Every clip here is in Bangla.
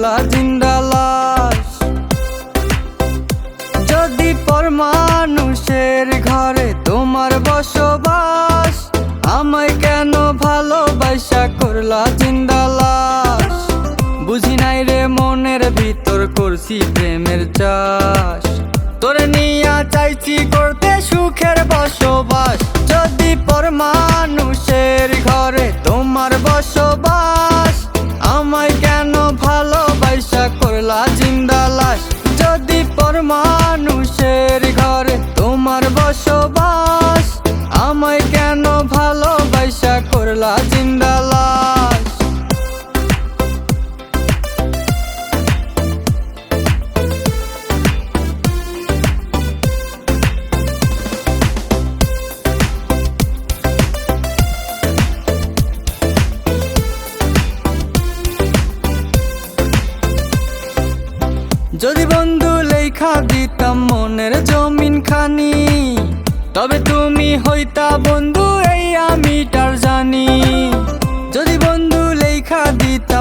করলা জিন্দা লাশ যদি পর মানুষের ঘরে তোমার বসবাস, আমায় কেন ভালোবাসা করলা জিন্দা লাশ বুঝি নাই রে মনের ভিতর করছি প্রেমের চাষ। তোরে নিয়া চাইছি করতে সুখের বসবাস। যদি যদি বন্ধু লেখা দিতাম মনের জমিন খানি তবে তুমি হইতা বন্ধু।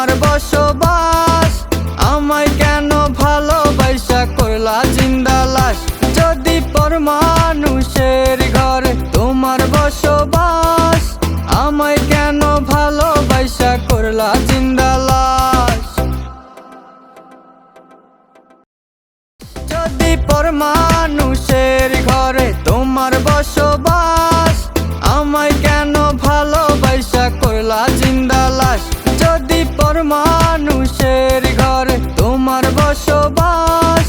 তোমার বসবাস। আমায় কেন ভালোবাসা করলা জিন্দা লাশ? যদি পর মানুষের ঘরে তোমার বসবাস, আমায় কেন ভালোবাসা করলা জিন্দা লাশ? যদি পর মানুষের ঘরে তোমার বসবাস, আমায় কেন ভালোবাসা করলা জিন্দা লাশ? পর মানুষের ঘর তোমার বসবাস।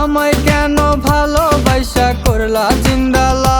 আমায় কেন ভালোবাসা করলা জিন্দালা